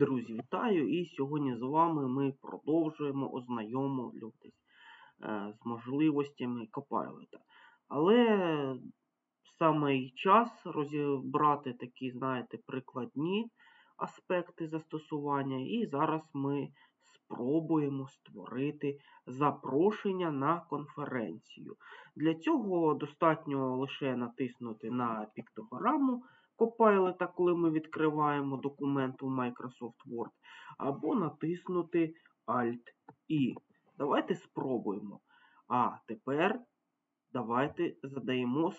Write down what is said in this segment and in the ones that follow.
Друзі, вітаю! І сьогодні з вами ми продовжуємо ознайомлюватись е, з можливостями Copilot. Але саме час розібрати такі, знаєте, прикладні аспекти застосування. І зараз ми спробуємо створити запрошення на конференцію. Для цього достатньо лише натиснути на піктограму. Copilot, коли ми відкриваємо документ у Microsoft Word, або натиснути Alt-I. Давайте спробуємо. А тепер давайте задаємо,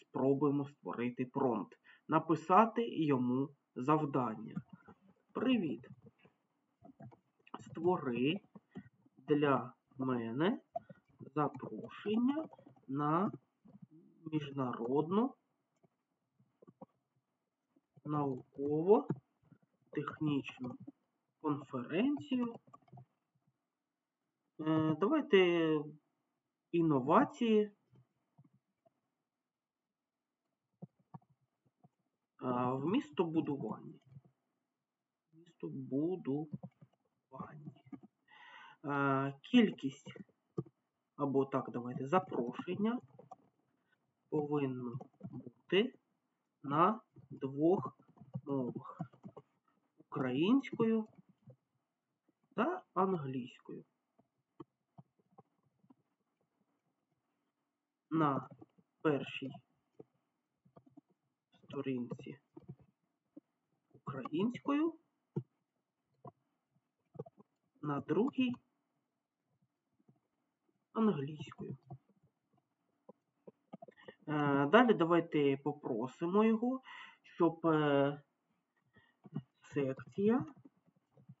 спробуємо створити промпт. Написати йому завдання. Привіт! Створи для мене запрошення на міжнародну науково-технічну конференцію. Е, давайте інновації. В містобудуванні. Містобудуванні. Кількість, або так, давайте, запрошення повинно бути на двох мовах українською та англійською. На першій сторінці українською, на другій англійською. Е, далі давайте попросимо його, щоб е, секція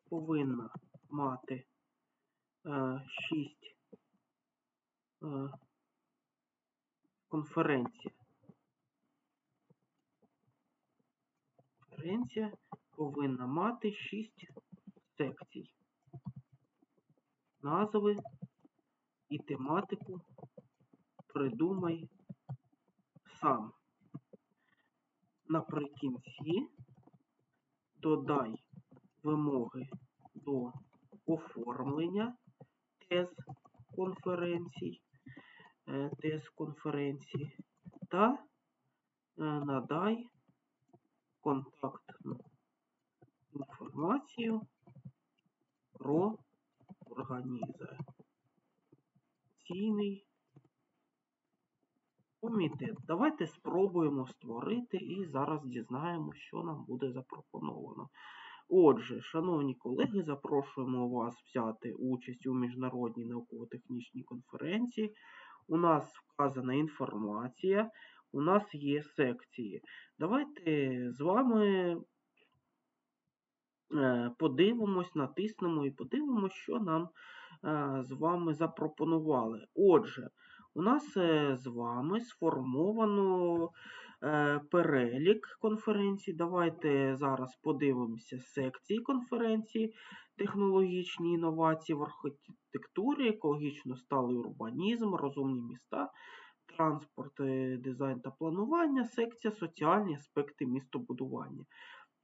повинна мати 6 е, конференція. Конференція повинна мати 6 секцій. Назви і тематику придумай сам. Наприкінці додай вимоги до оформлення тез конференцій, е, тез конференції та е, надай контактну інформацію про організаційний комітет. Давайте спробуємо створити і зараз дізнаємося, що нам буде запропоновано. Отже, шановні колеги, запрошуємо вас взяти участь у міжнародній науково-технічній конференції. У нас вказана інформація, у нас є секції. Давайте з вами е, подивимось, натиснемо і подивимося, що нам е, з вами запропонували. Отже, у нас е, з вами сформовано е, перелік конференцій. Давайте зараз подивимося секції конференції, технологічні інновації в архітектурі, екологічно сталий урбанізм, розумні міста, транспорт, е, дизайн та планування, секція соціальні аспекти містобудування.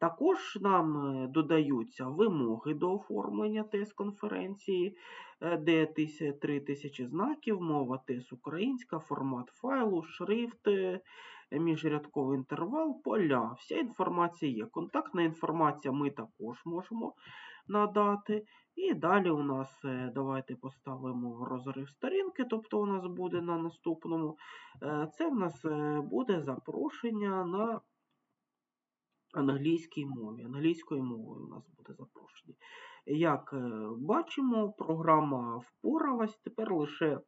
Також нам е, додаються вимоги до оформлення тест-конференції, е, де 3000 знаків, мова тест українська, формат файлу, шрифт, е, міжрядковий інтервал, поля. Вся інформація є. Контактна інформація ми також можемо надати. І далі у нас, давайте поставимо розрив сторінки, тобто у нас буде на наступному. Це в нас буде запрошення на англійській мові. Англійською мовою у нас буде запрошення. Як е, бачимо, програма впоралась, тепер лише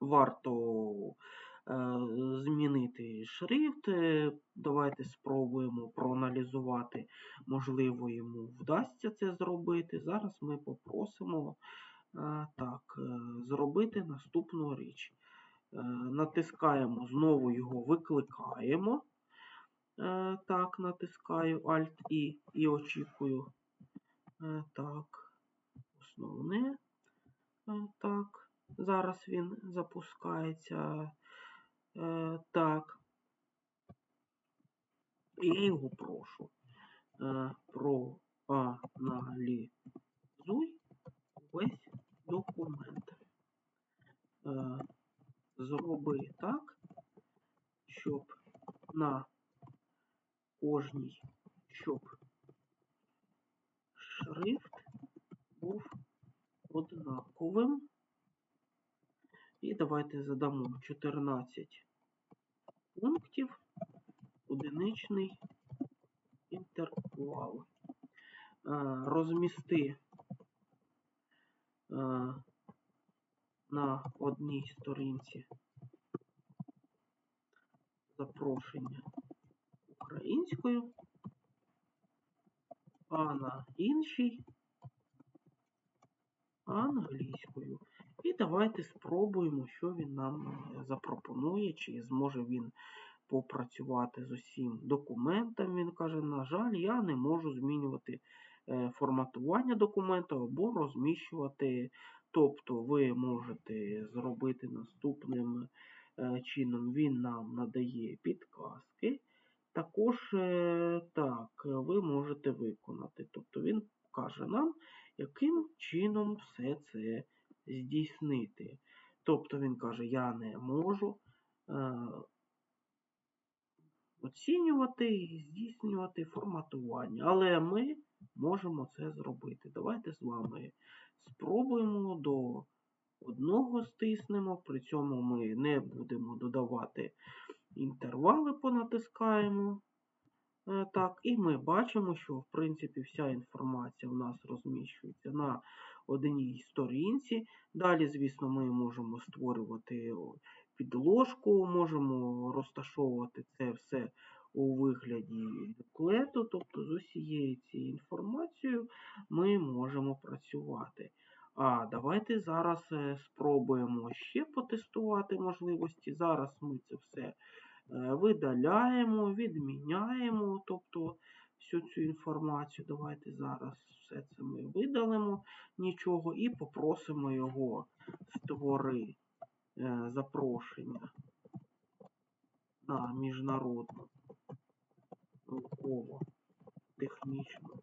варто е, змінити шрифт. Е, давайте спробуємо проаналізувати, можливо, йому вдасться це зробити. Зараз ми попросимо так, зробити наступну річ. Натискаємо, знову його викликаємо. Е, так, натискаю Alt-I e і очікую. Е, так, основне. Е, так, зараз він запускається. Так. І я його прошу. Проаналізуй весь документ. Зроби так, щоб на кожній, щоб шрифт був однаковим. І давайте задамо 14 пунктів, одиничний інтервал. Е, розмісти е, на одній сторінці запрошення а на іншій англійською. І давайте спробуємо, що він нам запропонує, чи зможе він попрацювати з усім документом. Він каже, на жаль, я не можу змінювати е, форматування документу або розміщувати. Тобто ви можете зробити наступним е, чином, він нам надає підказки. Також е, так, ви можете виконати. Тобто він каже нам, яким чином все це здійснити. Тобто він каже, я не можу оцінювати і здійснювати форматування. Але ми можемо це зробити. Давайте з вами спробуємо до одного стиснемо, при цьому ми не будемо додавати інтервали, понатискаємо. Е, так, І ми бачимо, що в принципі вся інформація в нас розміщується на одній сторінці. Далі, звісно, ми можемо створювати підложку, можемо розташовувати це все у вигляді буклету, тобто з усією цією інформацією ми можемо працювати. А давайте зараз е, спробуємо ще потестувати можливості. Зараз ми це все е, видаляємо, відміняємо, тобто всю цю інформацію. Давайте зараз все це ми видалимо нічого і попросимо його створити. Е, запрошення на міжнародну науково технічну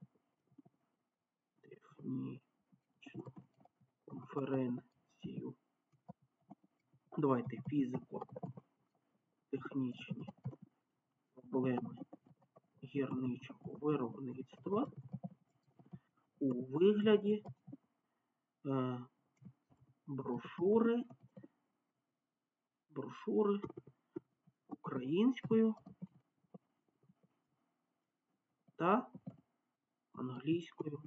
технічну конференцію. Давайте фізико-технічні проблеми гірничого виробництва у вигляді е, брошури брошури українською та англійською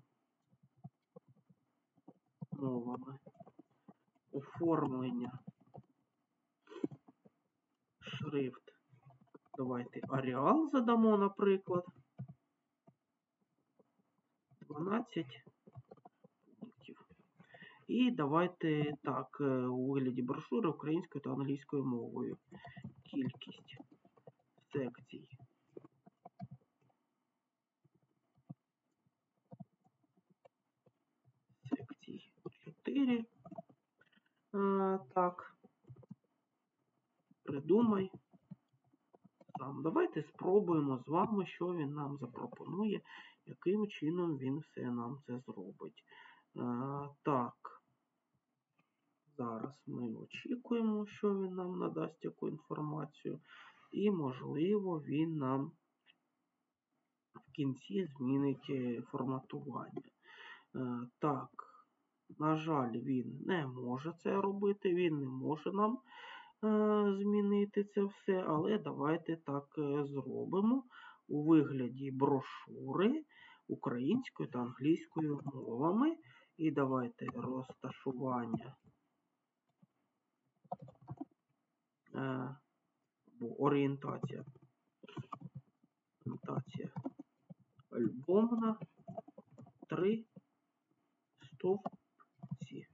мовами. Оформлення шрифт. Давайте Аріал задамо, наприклад. 12 і давайте так, е, у вигляді брошури українською та англійською мовою. Кількість секцій. Секцій 4. А, Так. Придумай. Там. Давайте спробуємо з вами, що він нам запропонує, яким чином він все нам це зробить. А, Так. Зараз ми очікуємо, що він нам надасть яку інформацію, і, можливо, він нам в кінці змінить е, форматування. Е, так, на жаль, він не може це робити, він не може нам е, змінити це все, але давайте так зробимо у вигляді брошури українською та англійською мовами. І давайте розташування е, орієнтація. Орієнтація альбомна 3 стовпці.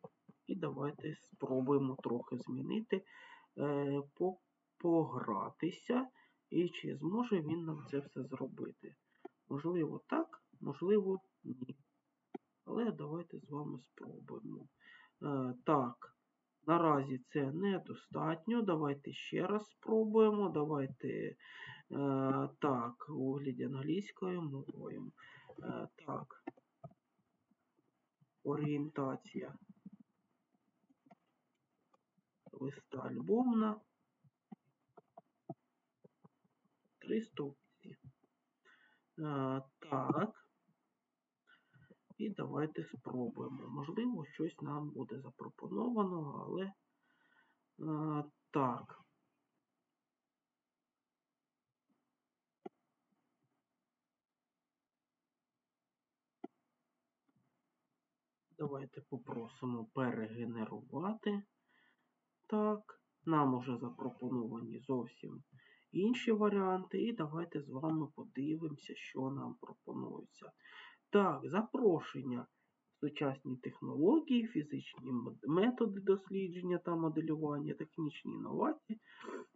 І давайте спробуємо трохи змінити, е, погратися, і чи зможе він нам це все зробити. Можливо, так, можливо, ні. Але давайте з вами спробуємо. Е, так, Наразі це недостатньо. Давайте ще раз спробуємо. Давайте е, так, у вигляді англійською мовою. Е, так. Орієнтація. Листа альбомна. Три стовпці. Е, так. І давайте спробуємо. Можливо, щось нам буде запропоновано, але е, так. Давайте попросимо перегенерувати. Так, нам уже запропоновані зовсім інші варіанти. І давайте з вами подивимося, що нам пропонується. Так, запрошення. Сучасні технології, фізичні методи дослідження та моделювання, технічні інновації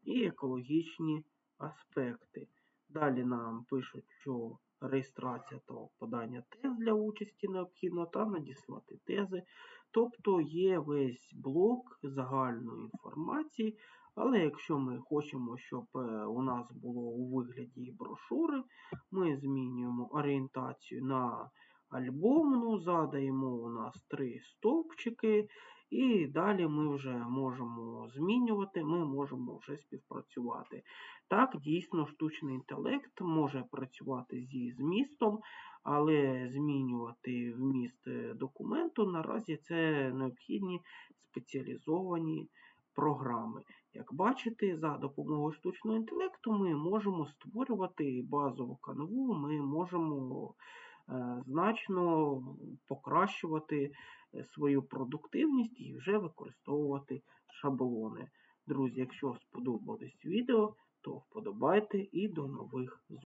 і екологічні аспекти. Далі нам пишуть, що реєстрація та подання тез для участі необхідно та надіслати тези. Тобто є весь блок загальної інформації, але якщо ми хочемо, щоб е, у нас було у вигляді брошури, ми змінюємо орієнтацію на альбомну, задаємо у нас три стовпчики, і далі ми вже можемо змінювати, ми можемо вже співпрацювати. Так, дійсно, штучний інтелект може працювати зі змістом, але змінювати вміст е, документу наразі це необхідні спеціалізовані програми. Як бачите, за допомогою штучного інтелекту ми можемо створювати базову канву, ми можемо е, значно покращувати е, свою продуктивність і вже використовувати шаблони. Друзі, якщо сподобалось відео, то вподобайте і до нових зустрічей.